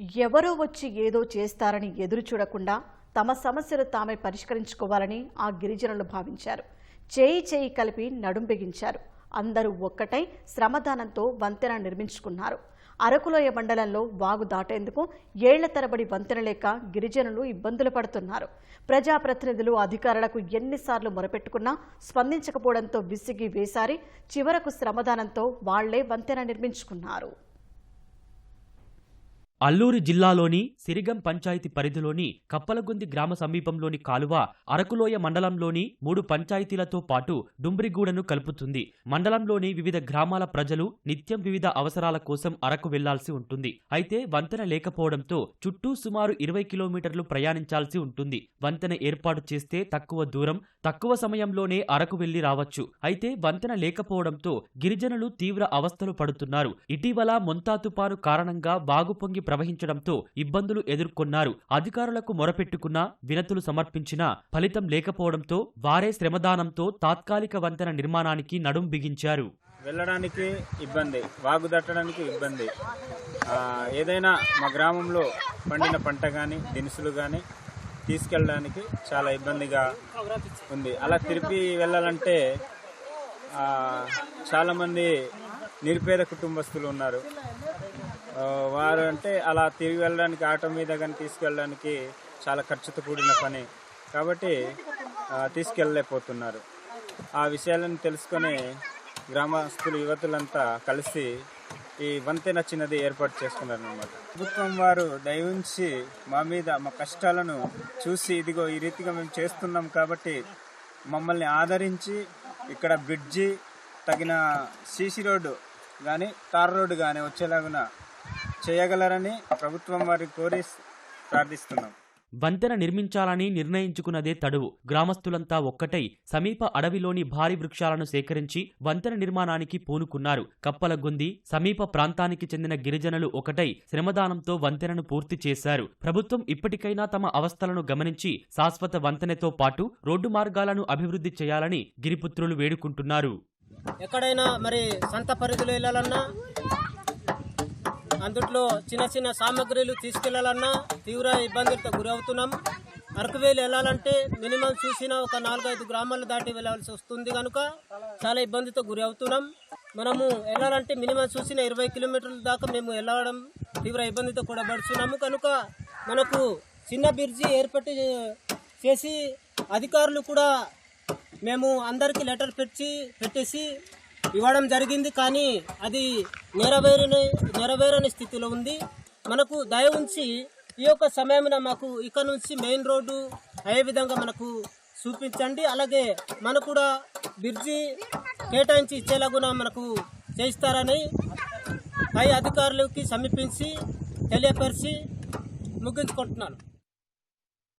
ఎవరో వచ్చి ఏదో చేస్తారని ఎదురు చూడకుండా తమ సమస్యలు తామే పరిష్కరించుకోవాలని ఆ గిరిజనులు భావించారు. చేయి చేయి కలిపి నడుం బిగించారు. అందరూ ఒక్కటై శ్రమదానంతో వంతెన నిర్మించుకున్నారు. అరకులోయ మండలంలో వాగు దాటేందుకు ఏళ్ళ తరబడి వంతెన లేక గిరిజనులు ఇబ్బందులు పడుతున్నారు. ప్రజాప్రతినిధులు అధికారులకు ఎన్నిసార్లు మొరపెట్టుకున్నా స్పందించకపోవడంతో విసిగి వేసారి చివరకు శ్రమదానంతో వాళ్ళే వంతెన నిర్మించుకున్నారు. అల్లూరి జిల్లాలోని సిరిగం పంచాయతీ పరిధిలోని కప్పలగుంది గ్రామ సమీపంలోని కాలువ అరకులోయ మండలంలోని మూడు పంచాయతీలతో పాటు డుంబ్రిగూడను కలుపుతుంది. మండలంలోని వివిధ గ్రామాల ప్రజలు నిత్యం వివిధ అవసరాల కోసం అరకు వెళ్ళాల్సి ఉంటుంది. అయితే వంతెన లేకపోవడంతో చుట్టూ సుమారు ఇరవై కిలోమీటర్లు ప్రయాణించాల్సి ఉంటుంది. వంతెన ఏర్పాటు చేస్తే తక్కువ దూరం తక్కువ సమయంలోనే అరకు వెళ్ళి రావచ్చు. అయితే వంతెన లేకపోవడంతో గిరిజనులు తీవ్ర అవస్థలు పడుతున్నారు. ఇటీవల మొంతా తుపాను కారణంగా బాగుపొంగి ప్రవహించడంతో ఇబ్బందులు ఎదుర్కొన్నారు. అధికారులకు మొరపెట్టుకున్నా వినతులు సమర్పించినా ఫలితం లేకపోవడంతో వారే శ్రమదానంతో తాత్కాలిక వంతెన నిర్మాణానికి నడుం బిగించారు. వెళ్ళడానికి ఇబ్బంది వాగు దట్టడానికి ఇబ్బంది. ఏదైనా మా గ్రామంలో పండిన పంట కానీ దినుసులు కానీ తీసుకెళ్ళడానికి చాలా ఇబ్బందిగా ఉంది. అలా తిరిపి వెళ్ళాలంటే చాలామంది నిరుపేద కుటుంబస్తులు ఉన్నారు. వారు అంటే అలా తిరిగి వెళ్ళడానికి ఆటో మీద కానీ తీసుకెళ్ళడానికి చాలా ఖర్చుతో కూడిన పని. కాబట్టి తీసుకెళ్ళలేకపోతున్నారు. ఆ విషయాలను తెలుసుకొని గ్రామస్తులు యువతులంతా కలిసి ఈ వంతెన చిన్నది ఏర్పాటు చేసుకున్నారు అనమాట ప్రభుత్వం వారు దయవుంచి మా మీద మా కష్టాలను చూసి ఇదిగో ఈ రీతిగా మేము చేస్తున్నాం కాబట్టి మమ్మల్ని ఆదరించి ఇక్కడ బ్రిడ్జి తగిన సీసీ రోడ్డు కానీ తార్ రోడ్డు కానీ వచ్చేలాగున చేయగలరని ప్రభుత్వం వారిని కోరి ప్రార్థిస్తున్నాం. వంతెన నిర్మించాలని నిర్ణయించుకున్నదే తడువు. గ్రామస్తులంతా ఒక్కటై సమీప అడవిలోని భారీ వృక్షాలను సేకరించి వంతెన నిర్మాణానికి పూనుకున్నారు. కప్పలగుంది సమీప ప్రాంతానికి చెందిన గిరిజనులు ఒకటై శ్రమదానంతో వంతెనను పూర్తి చేశారు. ప్రభుత్వం ఇప్పటికైనా తమ అవస్థలను గమనించి శాశ్వత వంతెనతో పాటు రోడ్డు మార్గాలను అభివృద్ధి చేయాలని గిరిపుత్రులు వేడుకుంటున్నారు. ఎక్కడైనా మరి సంత పరిధిలో వెళ్ళాలన్నా అందుట్లో చిన్న చిన్న సామాగ్రిలు తీసుకెళ్ళాలన్నా తీవ్ర ఇబ్బందులతో గురవుతున్నాం. అరకువేలు వెళ్ళాలంటే మినిమం చూసిన ఒక నాలుగైదు గ్రామాలు దాటి వెళ్ళాల్సి వస్తుంది కనుక చాలా ఇబ్బందితో గురి అవుతున్నాం మనము వెళ్ళాలంటే మినిమం చూసిన ఇరవై కిలోమీటర్ల దాకా మేము వెళ్ళడం తీవ్ర ఇబ్బందితో కూడా పడుతున్నాము. కనుక మనకు చిన్న బ్రిడ్జి ఏర్పాటు చేసి అధికారులు కూడా మేము అందరికీ లెటర్ పెట్టి పెట్టేసి ఇవ్వడం జరిగింది కానీ అది నెరవేరని నెరవేరని స్థితిలో ఉంది. మనకు దయ ఉంచి ఈ యొక్క సమయమున మాకు ఇక్కడ నుంచి మెయిన్ రోడ్డు అయ్యే విధంగా మనకు చూపించండి. అలాగే మనకు కూడా బ్రిడ్జి కేటాయించి ఇచ్చేలాగున మనకు చేయిస్తారని పై అధికారులకి సమీపించి తెలియపరిచి ముగించుకుంటున్నాను.